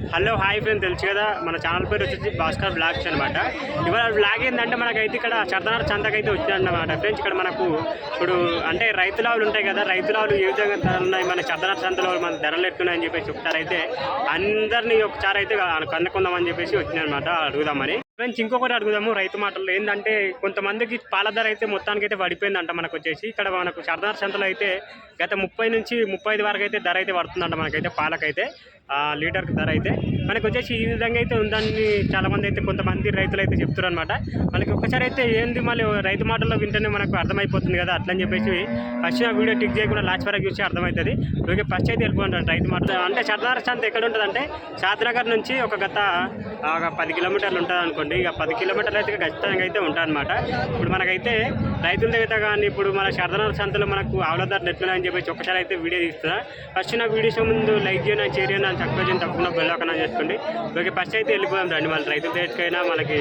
Hello hi friend తెలుసు కదా? మన ఛానల్ పేరు వచ్చేసి భాస్కర్ బ్లాగ్స్ అనమాట ఇవాళ బ్లాగ్ ఏంటంటే మనకైతే ఇక్కడ చర్దనార్ అయితే వచ్చిందన్నమాట ఫ్రెండ్స్ ఇక్కడ మనకు ఇప్పుడు అంటే రైతులావులు ఉంటాయి కదా రైతులావులు ఏ విధంగా ధరలు ఉన్నాయి మన చర్దనార్ చంతలో మన ధరలు ఎట్టున్నాయని చెప్పేసి చెప్తారైతే అయితే అందరినీ ఒకసారి అయితే కనుక్కుందామని చెప్పేసి వచ్చిందనమాట అడుగుదామని ఫ్రెండ్స్ ఇంకొకటి అడుగుదాము రైతు మాటలు ఏంటంటే కొంతమందికి పాల ధర అయితే మొత్తానికి అయితే పడిపోయిందంట మనకు వచ్చేసి. ఇక్కడ మనకు చర్దార్ సంతలో అయితే గత ముప్పై నుంచి ముప్పై ఐదు వరకు అయితే ధర అయితే పడుతుందంట మనకైతే పాలకైతే. లీటర్కి ధర అయితే మనకు వచ్చేసి ఈ విధంగా అయితే ఉందని చాలామంది అయితే కొంతమంది రైతులు అయితే చెప్తారు అనమాట మనకి ఒకసారి అయితే ఏంది మళ్ళీ రైతు మాటల్లో వింటేనే మనకు అర్థమైపోతుంది కదా అట్లని చెప్పేసి ఫస్ట్ ఆ వీడియో టిక్ చేయకుండా లాస్ట్ వరకు చూసి అర్థమవుతుంది. ఓకే ఫస్ట్ అయితే వెళ్ళిపోండి రైతు మాట అంటే సర్దార్ సంత ఎక్కడ ఉంటుంది అంటే షాద్నగర్ నుంచి ఒక గత ఒక పది కిలోమీటర్లు ఉంటుంది అనుకోండి. ఇక పది కిలోమీటర్లు అయితే ఖచ్చితంగా అయితే ఉంటాయన్నమాట ఇప్పుడు మనకైతే రైతుల దగ్గర కానీ ఇప్పుడు మన శారదనగర్ సంతలో మనకు ఆవులదారులు ఎట్లున్నాయని చెప్పేసి ఒకసారి అయితే వీడియో తీస్తున్నా. ఫస్ట్ నా వీడియోస్ ముందు లైక్ చేయను షేర్ చేయను అని తక్కువ చేయను తప్పకుండా బెల్లకన్నా చేసుకోండి ఓకే ఫస్ట్ అయితే వెళ్ళిపోదాం రండి. మళ్ళీ రైతు దగ్గరికైనా మనకి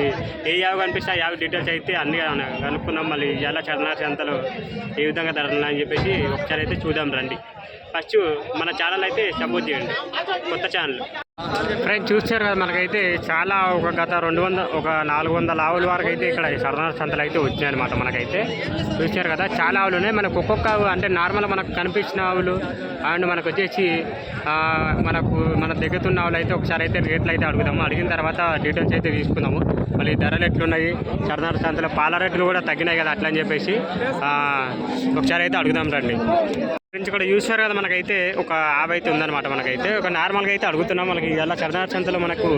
ఏ యావ కనిపిస్తే ఆ యావ డీటెయిల్స్ అయితే అన్ని కనుక్కుందాం మళ్ళీ ఎలా చర్దనగర్ సంతలో ఏ విధంగా ధరలు అని చెప్పేసి ఒకసారి అయితే చూద్దాం రండి. ఫస్ట్ మన ఛానల్ అయితే సపోర్ట్ చేయండి. కొత్త ఛానల్ ఫ్రెండ్ చూస్తారు కదా మనకైతే చాలా ఒక గత రెండు వందల ఒక నాలుగు వందల ఆవుల వరకు అయితే ఇక్కడ సరదాన సంతలు అయితే వచ్చినాయి అనమాట మనకైతే. చూసారు కదా చాలా ఆవులు ఉన్నాయి. మనకు ఒక్కొక్క ఆవు అంటే నార్మల్ మనకు కనిపించిన ఆవులు అండ్ మనకు వచ్చేసి మనకు మన దగ్గరున్న ఆవులు అయితే ఒకసారి అయితే రేట్లు అయితే అడుగుదాము. అడిగిన తర్వాత డీటెయిల్స్ అయితే తీసుకుందాము. మళ్ళీ ధరలు ఎట్లున్నాయి సరదాన సంతలో పాల రేట్లు కూడా తగ్గినాయి కదా అట్లా అని చెప్పేసి ఒకసారి అయితే అడుగుదాం రండి. ఫ్రెండ్స్ ఇక్కడ చూసారు కదా మనకైతే. ఒక ఆవు అయితే ఉందన్నమాట మనకైతే. ఒక నార్మల్గా అయితే అడుగుతున్నాం మనకి. ఇలా చర్దార్ సంతలో మనకు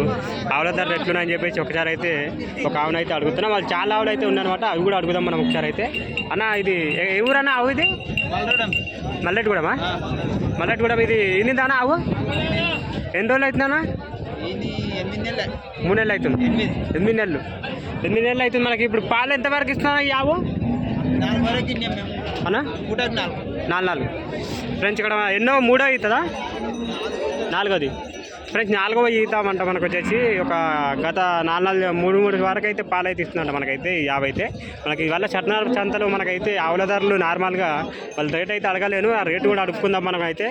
ఆవుల ధరలు ఎట్లున్నాయని చెప్పేసి ఒకసారి అయితే ఒక ఆవును అయితే అడుగుతున్నాం. వాళ్ళు చాలా ఆవులు అయితే ఉన్నాయన్నమాట అవి కూడా అడుగుదాం మనం ఒకసారి అయితే. అన్న ఇది ఏ ఊరన్నా ఆవు ఇది? మల్లెటిగూడమా? మల్లెటిగూడెం ఇది ఇన్నిందానా ఆవు? ఎన్ని రోజులు అవుతుందన్నా మూడు నెలలు అవుతుంది. ఎనిమిది. నెలలు. ఎనిమిది నెలలు అవుతుంది మనకి. ఇప్పుడు పాలు ఎంతవరకు ఇస్తున్నా ఈ ఆవు? అన్నా? నాలుగు నాలుగు. ఫ్రెండ్స్ ఇక్కడ ఎన్నో మూడో అవుతుందా? నాలుగోది. ఫ్రెండ్స్ నాలుగవ ఈతామంట మనకు వచ్చేసి ఒక గత నాలుగు నాలుగు మూడు మూడు వరకు అయితే పాలు అయితే ఇస్తుందంట మనకైతే ఈ యాభై అయితే. మనకి ఇవాళ చట్నాల చంతలు మనకైతే ఆవుల ధరలు నార్మల్గా వాళ్ళ రేట్ అయితే అడగలేను ఆ రేటు కూడా అడుక్కుందాం మనం అయితే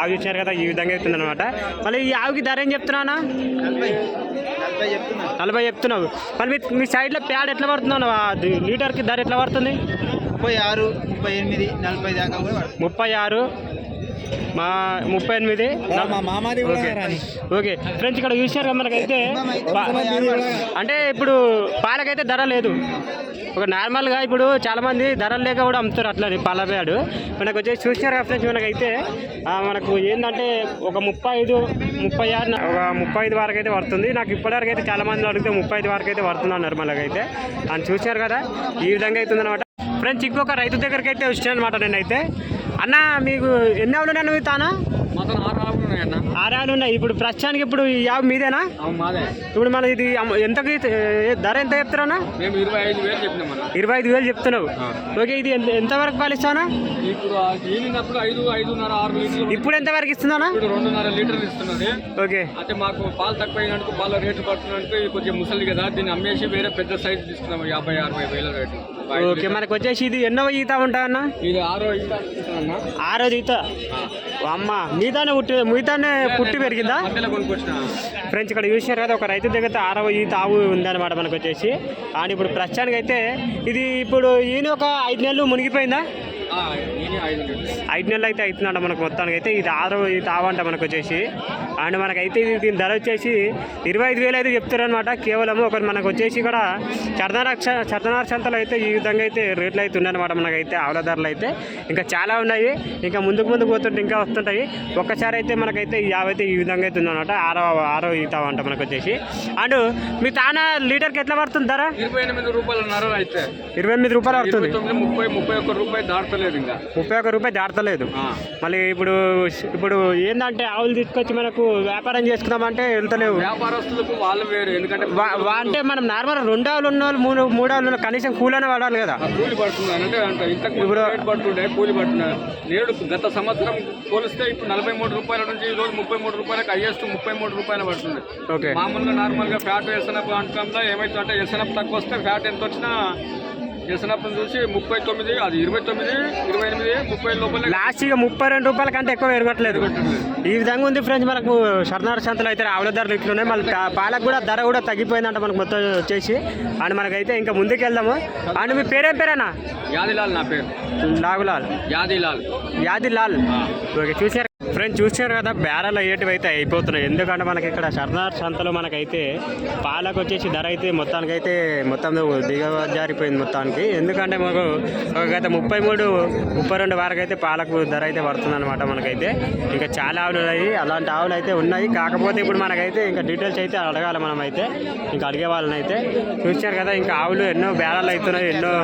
ఆవు ఇచ్చారు కదా ఈ విధంగా అవుతుందన్నమాట మళ్ళీ ఈ ఆవుకి ధర ఏం చెప్తున్నానా నలభై చెప్తున్నావు. మళ్ళీ మీ సైడ్లో ప్యాడ్ ఎట్లా పడుతున్నావు అది లీటర్కి ధర ఎట్లా పడుతుంది? ముప్పై ఆరు ముప్పై ఎనిమిది నలభై దాకా పడుతుంది. ముప్పై ఆరు మా ముప్పై ఎనిమిది. ఓకే. ఫ్రెండ్స్ ఇక్కడ చూసారు కదా మనకైతే? అంటే ఇప్పుడు పాలకైతే ధర లేదు. ఒక నార్మల్గా ఇప్పుడు చాలా మంది ధరలు లేక కూడా అమ్ముతారు అట్లని పాల ప్యాడు మనకు వచ్చేసి చూసినారు కదా ఫ్రెండ్స్ మనకైతే? మనకు ఏంటంటే ఒక ముప్పై ఐదు ముప్పై ఆరు ఒక ముప్పై ఐదు వరకు అయితే పడుతుంది. నాకు ఇప్పటివరకు అయితే చాలా మంది అడిగితే ముప్పై ఐదు వరకు అయితే పడుతుంది అన్నారు మనకైతే. అని చూశారు కదా? ఈ విధంగా అవుతుంది అనమాట ఫ్రెండ్స్ ఇంకొక రైతు దగ్గరికి అయితే వచ్చాను అనమాట నేనైతే. అన్న మీకు ఎన్ని ఆవులు ఉన్నాయి అన్న తానా? ఆరాలు ఉన్నాయి. ఇప్పుడు ప్రస్తుతానికి ఇప్పుడు ఈ యాభై మీదేనా? ఇప్పుడు మన ఇది ఎంతకి ధర ఎంత చెప్తారన్నా? మేము ఇరవై ఐదు వేలు చెప్పినాం అన్న. ఇరవై ఐదు వేలు చెప్తున్నావు. ఓకే ఇది ఎంత ఎంతవరకు పాలిస్తానా? ఇప్పుడు ఆ ఈనినప్పుడు ఐదు ఐదున్నర ఆరు లీటర్లు ఇప్పుడు ఎంతవరకు ఇస్తుందానా ఇప్పుడు రెండున్నర లీటర్లు ఇస్తున్నది. ఓకే. అయితే మాకు పాలు తక్కువైనందుకు పాల రేటు పడుతున్నందుకు కొంచెం ముసలి కదా. దీన్ని అమ్మేసి వేరే పెద్ద సైజు తీసుకున్నాము యాభై అరవై వేల రేటు. ఓకే మనకు వచ్చేసి ఇది ఎన్నో ఈత ఉంటా అన్న? ఇది ఆరో ఈత ఆరో ఈత? అమ్మ మీతానే పుట్టి మీతానే పుట్టి పెరిగిందా? ఫ్రెండ్స్ ఇక్కడ చూసారు కదా ఒక రైతు దగ్గర ఆరవ ఈత ఆవు ఉందన్నమాట మనకు వచ్చేసి. అండ్ ఇప్పుడు ప్రస్తుతానికి అయితే ఇది ఇప్పుడు ఈయన ఒక ఐదు నెలలు మునిగిపోయిందా? ఐదు నెలలు అయితే అవుతుందంట మనకు మొత్తానికి అయితే. ఇది ఆరో ఇది తావంట మనకు వచ్చేసి. అండ్ మనకైతే ఇది దీని ధర వచ్చేసి ఇరవై ఐదు వేలు అయితే చెప్తారనమాట కేవలం ఒక మనకు వచ్చేసి ఇక్కడ చర్దనార్ సంతలో అయితే ఈ విధంగా అయితే రేట్లు అయితే ఉన్నాయన్నమాట మనకైతే ఆవుల ధరలు అయితే. ఇంకా చాలా ఉన్నాయి. ఇంకా ముందుకు ముందుకు పోతుంటే ఇంకా వస్తుంటాయి. ఒక్కసారి అయితే మనకైతే అయితే ఈ విధంగా అయితే ఉందన్నమాట. ఆరో ఆరో ఈ తావంట మనకు వచ్చేసి. అండ్ మీ తాన లీటర్కి ఎట్లా పడుతుంది ధర? ఇరవై ఎనిమిది రూపాయలు అయితే. ఇరవై ఎనిమిది రూపాయలు పడుతుంది. ముప్పై ముప్పై ఒక్క రూపాయి దాటలేదు ఇంకా. ముప్పై ఒక్క రూపాయి దాటలేదు. మళ్ళీ ఇప్పుడు ఇప్పుడు ఏంటంటే ఆవులు తీసుకొచ్చి మనకు వ్యాపారం చేసుకుందామంటే వెళ్తలేవు. వ్యాపారస్తులకు వాళ్ళు వేరు. ఎందుకంటే అంటే మనం నార్మల్ రెండు ఆవులు ఉన్న వాళ్ళు మూడు మూడు ఆవులు కనీసం కూలనే వాడాలి కదా. కూలి పడుతుంది అంటే ఇంతకు ఇప్పుడు- పడుతుండే కూలి పడుతున్నారు. నేడు గత సంవత్సరం పోలిస్తే ఇప్పుడు నలభై మూడు రూపాయల నుంచి ఈ రోజు ముప్పై మూడు రూపాయలకు హైయెస్ట్ ముప్పై మూడు రూపాయలు పడుతుంది ఓకే. మామూలుగా నార్మల్గా ఫ్యాట్ ఎసనప్ అంటంలో ఏమైతుందంటే ఎసనప్ తక్కువ వస్తే ఫ్యాట్ ఎంత వచ్చినా చేసినప్పుడు చూసి ముప్పై తొమ్మిది అది ఇరవై తొమ్మిది ఇరవై ఎనిమిది ముప్పై లోపల లాస్ట్ ఇక ముప్పై రెండు రూపాయల కంటే ఎక్కువ పెరగట్లేదు ఈ విధంగా ఉంది ఫ్రెండ్స్ మనకు షర్నార్ సంతలో అయితే ఆవుల ధరలు ఇట్లున్నాయి. మళ్ళీ పాలకు కూడా ధర కూడా తగ్గిపోయిందంట మనకు మొత్తం వచ్చేసి. అండ్ మనకైతే ఇంకా ముందుకు వెళ్దాము అండ్ మీ పేరేం పేరేనా యాదిలాల్ నా పేరు. నాగులాల్ యాదిలాల్. యాది లాల్ ఓకే చూసారు ఫ్రెండ్స్ చూసారు కదా బేరాలు అయ్యేటివి అయితే అయిపోతున్నాయి. ఎందుకంటే మనకి ఇక్కడ సర్దార్ సంతలో మనకైతే పాలకు వచ్చేసి ధర అయితే మొత్తానికి అయితే మొత్తం దిగజారిపోయింది మొత్తానికి. ఎందుకంటే మాకు ఒక గత ముప్పై మూడు ముప్పై రెండు వరకు అయితే పాలకు ధర అయితే పడుతుంది అనమాట మనకైతే. ఇంకా చాలా ఆవులు ఉన్నాయి. అలాంటి ఆవులు అయితే ఉన్నాయి. కాకపోతే ఇప్పుడు మనకైతే ఇంకా డీటెయిల్స్ అయితే అడగాలి మనం అయితే ఇంకా అడిగే వాళ్ళని అయితే చూసారు కదా ఇంకా ఆవులు ఎన్నో బేరాలు అవుతున్నాయి ఎన్నో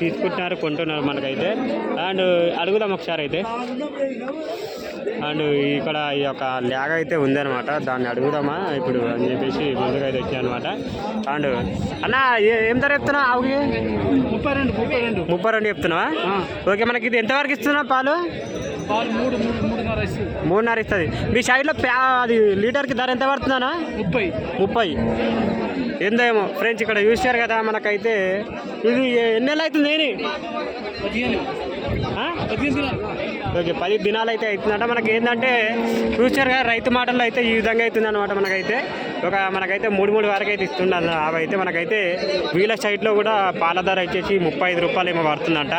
తీసుకుంటున్నారు కొంటున్నారు మనకైతే. అండ్ అడుగుదాం ఒకసారి అయితే. అండ్ ఇక్కడ ఈ యొక్క ల్యాగ్ అయితే ఉందన్నమాట. దాన్ని అడుగుదామా? ఇప్పుడు అని చెప్పేసి ముందుగా అయితే వచ్చానమాట అండ్ అన్న ఏ- ధర చెప్తున్నా ఆవుకి? ముప్పై రెండు ముప్పై రెండు. ముప్పై రెండు చెప్తున్నావా? ఓకే మనకి ఇది ఎంతవరకు ఇస్తున్నా పాలు? పాలు మూడు మూడు మూడున్నర ఇస్తుంది. మూడున్నర ఇస్తుంది. మీ సైడ్లో ప్యా అది లీటర్కి ధర ఎంత పడుతుందనా ముప్పై. ముప్పై. ఎందేమో ఫ్రెండ్స్ ఇక్కడ చూశారు కదా మనకైతే. ఇది ఎన్ని నెలలు అవుతుంది? ఓకే పది దినాలు అయితే అవుతుందంట. మనకి ఏంటంటే ఫ్యూచర్గా రైతు మాటల్లో అయితే ఈ విధంగా అవుతుందన్నమాట మనకైతే. ఒక మనకైతే మూడు మూడు వరకు అయితే ఇస్తుండ అవి అయితే మనకైతే వీళ్ళ సైట్లో కూడా పాల ధర వచ్చేసి ముప్పై ఐదు రూపాయలు ఏమో పడుతుందంట.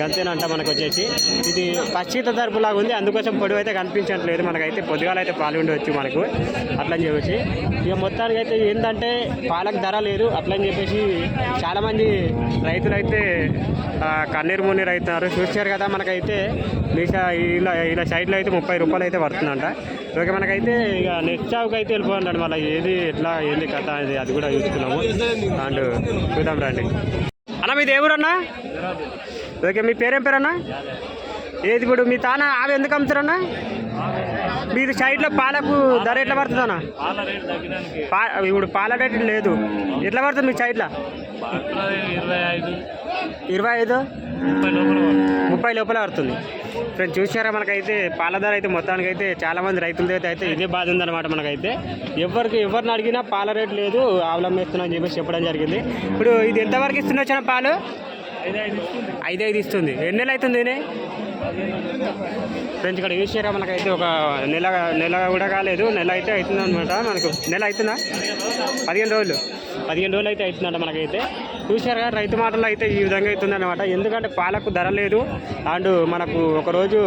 గంతేనంట మనకు వచ్చేసి. ఇది పశ్చిత తరపు లాగా ఉంది అందుకోసం పొడవు అయితే కనిపించట్లేదు. మనకైతే పొద్దుగాల అయితే పాలు ఉండవచ్చు మనకు. అట్లని చెప్పేసి. ఇక మొత్తానికి అయితే ఏంటంటే పాలకు ధర లేదు. అట్లని చెప్పేసి చాలామంది రైతులు అయితే కన్నీరు మున్నీరు అవుతున్నారు. చూశారు కదా మనకైతే. మీషా ఇలా ఇలా సైడ్లో అయితే ముప్పై రూపాయలు అయితే పడుతుందంట. ఓకే మనకైతే ఇక నెక్స్ట్ షాప్కి అయితే వెళ్ళిపోతున్నాడు మళ్ళీ ఏది ఎట్లా ఏంది కథ అనేది అది కూడా చూసుకున్నాము అండ్ చూద్దాం రండి. అన్న మీది దేవురన్నా ఓకే మీ పేరేం పేరన్నా? ఏది ఇప్పుడు మీ తాన? ఆవి ఎందుకు అమ్ముతారన్నా? మీది సైడ్లో పాలకు ధర ఎట్లా పడుతుందన్నా? పాల ఇప్పుడు పాల రేటు లేదు. ఎట్లా పడుతుంది మీ సైడ్లో? ఇరవై ఐదు? ముప్పై లోపల ముప్పై లోపల పడుతుంది. ఫ్రెండ్స్ చూసారా మనకైతే పాల ధర అయితే మొత్తానికి అయితే చాలా మంది రైతుల దగ్గర అయితే ఇదే బాధ ఉందన్నమాట మనకైతే. ఎవరికి ఎవరిని అడిగినా పాల రేటు లేదు ఆవులం వేస్తున్నా అని చెప్పేసి చెప్పడం జరిగింది. ఇప్పుడు ఇది ఎంతవరకు ఇస్తున్నా వచ్చిన పాలు? ఐదు ఐదు ఇస్తుంది. ఎన్ని నెలలు అవుతుంది? ఫ్రెండ్స్ ఇక్కడ చూసారా మనకైతే ఒక నెల నెల కూడా కాలేదు నెల అయితే అవుతుంది అనమాట మనకు. నెల అవుతుందా? పదిహేను రోజులు. పదిహేను రోజులు అయితే అవుతుందంట మనకైతే. చూసారుగా రైతు మాటలు అయితే ఈ విధంగా అవుతుంది అనమాట ఎందుకంటే పాలకు ధర లేదు. అండ్ మనకు ఒకరోజు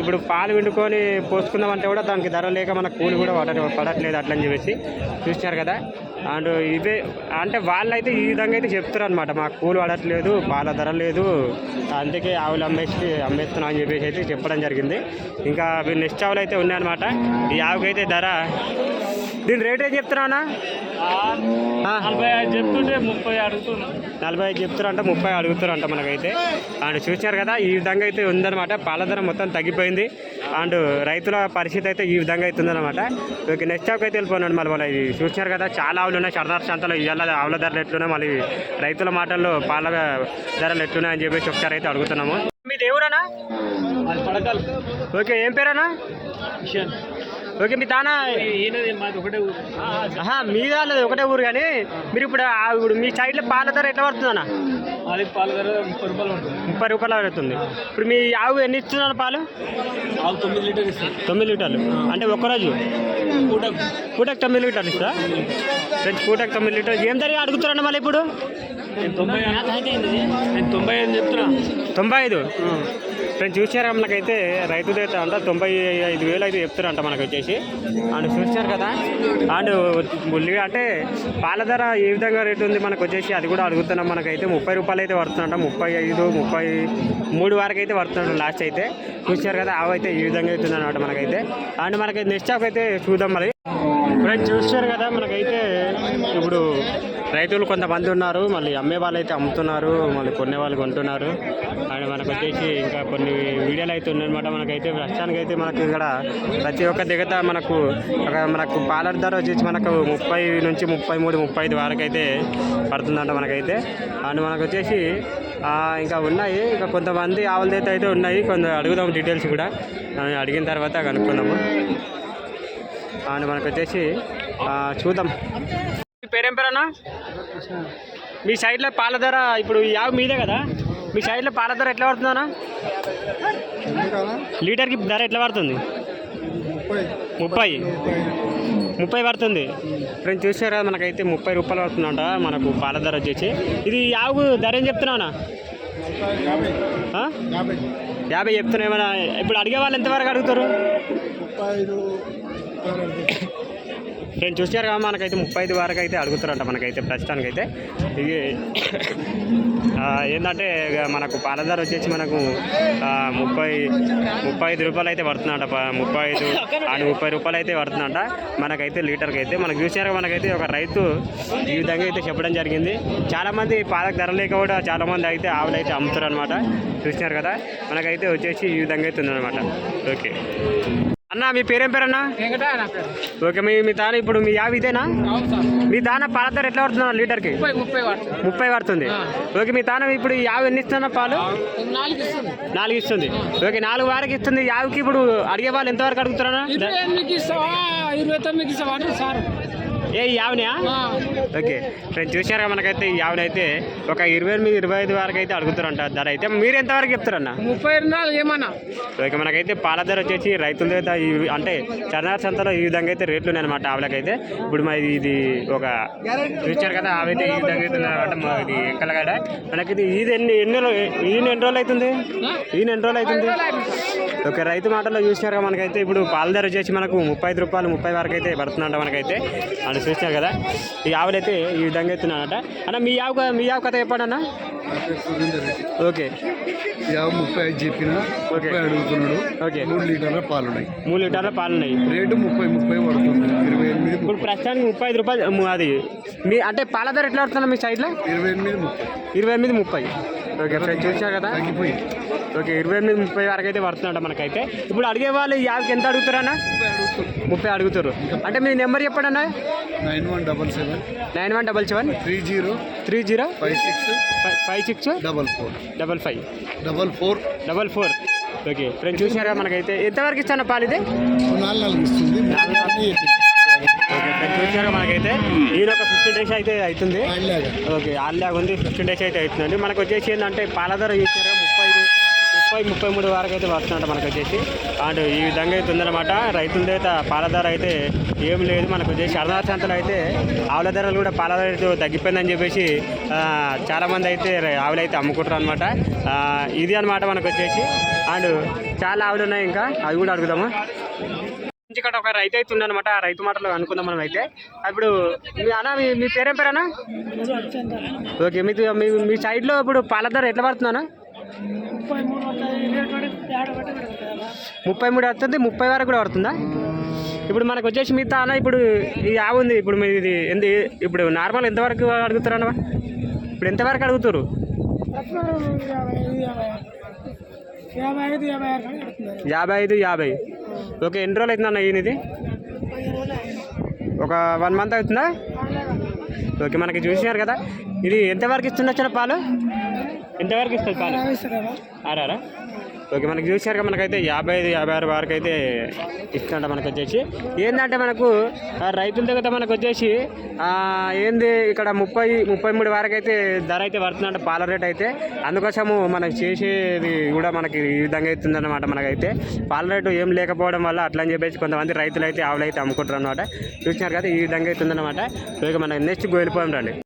ఇప్పుడు పాలు వండుకొని పోసుకుందామంటే కూడా దానికి ధర లేక మనకు కూలి కూడా పడ పడట్లేదు అట్లని చెప్పేసి చూశారు కదా. అండ్ ఇవే అంటే వాళ్ళైతే ఈ విధంగా అయితే చెప్తారు అనమాట మాకు కూలి పడట్లేదు పాల ధర లేదు. అందుకే ఆవులు అమ్మేసి అమ్మేస్తున్నాం అని చెప్పేసి అయితే చెప్పడం జరిగింది. ఇంకా నెక్స్ట్ ఆవులు అయితే ఉన్నాయన్నమాట. ఈ ఆవుకైతే ధర దీని రేట్ ఏం చెప్తున్నానా నలభై ఐదు చెప్తుంటే ముప్పై అడుగుతున్నా. నలభై ఐదు చెప్తారంట ముప్పై అడుగుతారంట మనకైతే. అండ్ చూశారు కదా ఈ విధంగా అయితే ఉందన్నమాట. పాల ధర మొత్తం తగ్గిపోయింది. అండ్ రైతుల పరిస్థితి అయితే ఈ విధంగా అయితే ఉందన్నమాట. ఓకే నెక్స్ట్ స్టాక్ అయితే వెళ్ళిపోయినాడు మళ్ళీ మళ్ళీ. చూశారు కదా చాలా ఆవులు ఉన్నాయి. సర్దార్ సంతలో ఇవాళ ఆవుల ధరలు ఎట్లున్నాయి? మళ్ళీ రైతుల మాటల్లో పాల ధరలు ఎట్లున్నాయని చెప్పేసి ఒకసారి అయితే అడుగుతున్నాము. మీ దేవురనా ఓకే ఏం మిషన్. ఓకే మీ తానా? మాది దాని ఒకటే ఊరు కానీ మీరు ఇప్పుడు ఇప్పుడు మీ సైడ్లో పాల ధర ఎట్లా పడుతుందన్నా అది పాల ధర ముప్పై రూపాయలు ముప్పై రూపాయలు అవుతుంది ఇప్పుడు మీ ఆవు ఎన్ని ఇస్తున్నాను పాలు? ఆవు తొమ్మిది లీటర్ ఇస్తుంది తొమ్మిది లీటర్లు. అంటే ఒక్కరోజు? పూటకు. తొమ్మిది లీటర్లు ఇస్తా ఫ్రెండ్స్ పూటకు తొమ్మిది లీటర్లు. ఏం ధర అడుగుతారన్న మళ్ళీ ఇప్పుడు? తొంభై ఐదు. చెప్తున్నా. తొంభై ఐదు. ఫ్రెండ్స్ చూసారా మనకైతే రైతు దేత అంట తొంభై ఐదు వేలు అయితే చెప్తారంట మనకు వచ్చేసి. అండ్ చూసారు కదా? అండ్ ఉల్లి అంటే పాల ధర ఏ విధంగా రేటు ఉంది మనకు వచ్చేసి అది కూడా అడుగుతున్నాం. మనకైతే ముప్పై రూపాయలు అయితే పడుతుందంట. ముప్పై ఐదు ముప్పై మూడు వరకు అయితే పడుతున్నాడు లాస్ట్ అయితే. చూసారు కదా? అవి అయితే ఈ విధంగా అవుతుంది అనమాట మనకైతే. అండ్ మనకి నెక్స్ట్ ఆఫ్ అయితే చూద్దాం మరి. ఫ్రెండ్స్ చూసారు కదా? మనకైతే ఇప్పుడు రైతులు కొంతమంది ఉన్నారు మళ్ళీ అమ్మే వాళ్ళు అయితే అమ్ముతున్నారు మళ్ళీ కొనే వాళ్ళు కొంటున్నారు. అండ్ మనకు వచ్చేసి ఇంకా కొన్ని వీడియోలు అయితే ఉన్నాయన్నమాట మనకైతే ప్రస్తుతానికి అయితే మనకు ఇక్కడ ప్రతి ఒక్క దిగత మనకు ఒక మనకు పాలర్ ధర వచ్చేసి మనకు ముప్పై నుంచి ముప్పై మూడు ముప్పై ఐదు వరకు అయితే పడుతుందంట మనకైతే. అండ్ మనకు వచ్చేసి ఇంకా ఉన్నాయి. ఇంకా కొంతమంది ఆవుల అయితే ఉన్నాయి. కొంత అడుగుదాం డీటెయిల్స్ కూడా. అడిగిన తర్వాత కనుక్కుందాము. అండ్ మనకు వచ్చేసి చూద్దాం. పేరేం పేరన్నా మీ సైడ్లో పాల ధర ఇప్పుడు ఈ యావ మీదే కదా? మీ సైడ్లో పాల ధర ఎట్లా పడుతుందన్నా లీటర్కి ధర ఎట్లా పడుతుంది? ముప్పై. ముప్పై పడుతుంది. ఫ్రెండ్ చూసారా? మనకైతే ముప్పై రూపాయలు పడుతుందంట మనకు పాల ధర వచ్చేసి. ఇది యావు ధర ఏం చెప్తున్నావునా యాభై చెప్తున్నా ఏమన్నా? ఇప్పుడు అడిగే వాళ్ళు ఎంతవరకు అడుగుతారు? నేను చూసారు కదా మనకైతే ముప్పై ఐదు వరకు అయితే అడుగుతారంట మనకైతే ప్రస్తుతానికైతే. ఇది ఏంటంటే ఇక మనకు పాలధార వచ్చేసి మనకు ముప్పై ముప్పై ఐదు రూపాయలు అయితే పడుతుందంట ముప్పై ఐదు అండ్ ముప్పై రూపాయలు అయితే పడుతుందంట. మనకైతే లీటర్కి అయితే మనకు చూసారు మనకైతే ఒక రైతు ఈ విధంగా అయితే చెప్పడం జరిగింది. చాలామంది పాలకు ధర లేక కూడా చాలామంది అయితే ఆవులు అయితే అమ్ముతారు అనమాట చూసినారు కదా మనకైతే వచ్చేసి ఈ విధంగా అయితే ఉందన్నమాట. ఓకే. అన్న మీ పేరేం పేరన్నా? ఓకే మీ మీ తాన ఇప్పుడు మీ యావ్ ఇదేనా? మీ తాన పాల ధర ఎట్లా పడుతుంది లీటర్కి? ముప్పై పడుతుంది ఓకే మీ తాన ఇప్పుడు యావ్ ఎన్ని ఇస్తున్నా పాలు? నాలుగు ఇస్తుంది. ఓకే నాలుగు వారికి ఇస్తుంది యావుకి ఇప్పుడు అడిగే వాళ్ళు ఎంతవరకు ఇరవై తొమ్మిదికి అంటే సార్. ఏ యావనా ఓకే. ఫ్రెండ్స్ చూసారా మనకైతే ఈ యావనైతే ఒక ఇరవై ఎనిమిది ఇరవై ఐదు వరకు అయితే అడుగుతారంట ధర అయితే. మీరు ఎంతవరకు చెప్తారన్న? ముప్పై నాలుగు ఏమన్నా. ఓకే మనకైతే పాల ధర వచ్చేసి రైతుల దగ్గర ఈ- అంటే చర్నార్ సంతలో ఈ విధంగా అయితే రేట్లు ఉన్నాయన్నమాట ఆవులకైతే. ఇప్పుడు మరి ఇది ఒక చూచారు కదా ఆవైతే ఈ విధంగా అయితే ఉందన్నమాట మా ఇది ఎక్కలగాడ మనకి ఇది ఇది ఎన్ని ఎన్ని ఈయన ఎన్ని రోజులు అవుతుంది? ఈయన ఎన్ని రోజులు అవుతుంది. ఓకే రైతు మాటల్లో చూసినారు కదా మనకైతే. ఇప్పుడు పాల ధర వచ్చేసి మనకు ముప్పై ఐదు రూపాయలు ముప్పై వరకు అయితే పడుతుందంట మనకైతే. అని చూసినారు కదా. ఈ ఆవులు అయితే ఈ విధంగా అవుతున్నాయట అన్న మీ ఆవు మీ ఆవు కథ చెప్పండి అన్న ఓకే యాభై ముప్పై ఐదు చెప్పిన. ముప్పై అడుగుతున్నాడు. ఓకే. మూడు లీటర్ల పాలు ఉన్నాయి మూడు లీటర్ల పాలు ఉన్నాయి రేటు ముప్పై ముప్పై పడుతుంది. ఇరవై ఎనిమిది ఇప్పుడు ప్రస్తుతానికి ముప్పై ఐదు రూపాయలు అది మీ అంటే పాల ధర ఎట్లా పడుతున్నా మీ సైడ్లో? ఇరవై ఎనిమిది ముప్పై. ఇరవై ఎనిమిది ముప్పై. ఓకే ఫ్రెండ్ చూసారు కదా? ఓకే ఇరవై ఎనిమిది ముప్పై వరకు అయితే పడుతుందంట మనకైతే. ఇప్పుడు అడిగే వాళ్ళు యాభైకి ఎంత అడుగుతారన్నా ముప్పై అడుగుతారు. అంటే మీ నెంబర్ చెప్పండి అన్న. Nine one double seven. Nine one double seven. Three zero. Three zero. Five six. Five six. Double four. Double five. Double four. Double four. Okay friend చూసారా మనకైతే. ఎంతవరకు ఇస్తాను పాలు ఇది? నాలుగు నాలుగు ఇస్తుంది. చూసారా మనకైతే. ఈయన ఒక ఫిఫ్టీన్ డేస్ అయితే అవుతుంది. ఓకే ఆల్లాగా ఉంది. ఫిఫ్టీన్ డేస్ అయితే అవుతుందండి. మనకు వచ్చేసి ఏంటంటే పాల ధర చూసారా ముప్పై ముప్పై ముప్పై మూడు వరకు అయితే వస్తుందంట మనకు వచ్చేసి. అండ్ ఈ విధంగా అయితే ఉందన్నమాట. రైతుల అయితే పాల ధర అయితే ఏం లేదు. మనకు వచ్చేసి అరుణాచంతలో అయితే ఆవుల ధరలు కూడా పాల ధర అయితే తగ్గిపోయిందని చెప్పేసి చాలామంది అయితే ఆవులు అయితే అమ్ముకుంటారు అనమాట ఇది అనమాట మనకు వచ్చేసి. అండ్ చాలా ఆవులు ఉన్నాయి ఇంకా. అవి కూడా అడుగుదాము? ఇక్కడ ఒక రైతు అయితే ఉందన్నమాట. ఆ రైతు మాటలు అనుకుందాం మనం అయితే ఇప్పుడు మీ అన్న మీ మీ పేరేం పేరన్నా ఓకే మీ మీ మీ సైడ్లో ఇప్పుడు పాల ధర ఎట్లా పడుతుందన్నా ముప్పై మూడు వస్తుంది ముప్పై వరకు కూడా పడుతుందా? ఇప్పుడు మనకు వచ్చేసి మీ తాన ఇప్పుడు ఈ ఆవు ఉంది ఇప్పుడు మీరు ఇది ఎందు ఇప్పుడు నార్మల్ ఎంతవరకు అడుగుతారు అన్న? ఇప్పుడు ఎంతవరకు అడుగుతారు? యాభై ఐదు యాభై. ఓకే ఎన్ని రోజులు అవుతుందన్న ఈయన ఇది ఒక వన్ మంత్ అవుతుందా? ఓకే మనకి చూసినారు కదా. ఇది ఎంతవరకు ఇస్తుండొచ్చిన పాలు? ఎంతవరకు ఇస్తుంది పాలు? ఆరారా? ఓకే మనకి చూసారు మనకైతే యాభై ఐదు యాభై ఆరు వరకు అయితే ఇస్తుంట మనకు వచ్చేసి. ఏంటంటే మనకు రైతుల దగ్గర మనకు వచ్చేసి ఏంది ఇక్కడ ముప్పై ముప్పై మూడు వరకు అయితే ధర అయితే పడుతుందంట పాల రేట్ అయితే. అందుకోసము మనకు చేసేది కూడా మనకి ఈ విధంగా అవుతుందన్నమాట మనకైతే. పాల రేటు ఏం లేకపోవడం వల్ల అట్లా అని చెప్పేసి కొంతమంది రైతులు అయితే ఆవులు అయితే అమ్ముకుంటారు అనమాట చూసినారు కదా ఈ విధంగా అవుతుందన్నమాట. ఇక మనం నెక్స్ట్ గోలిపోయాం రండి.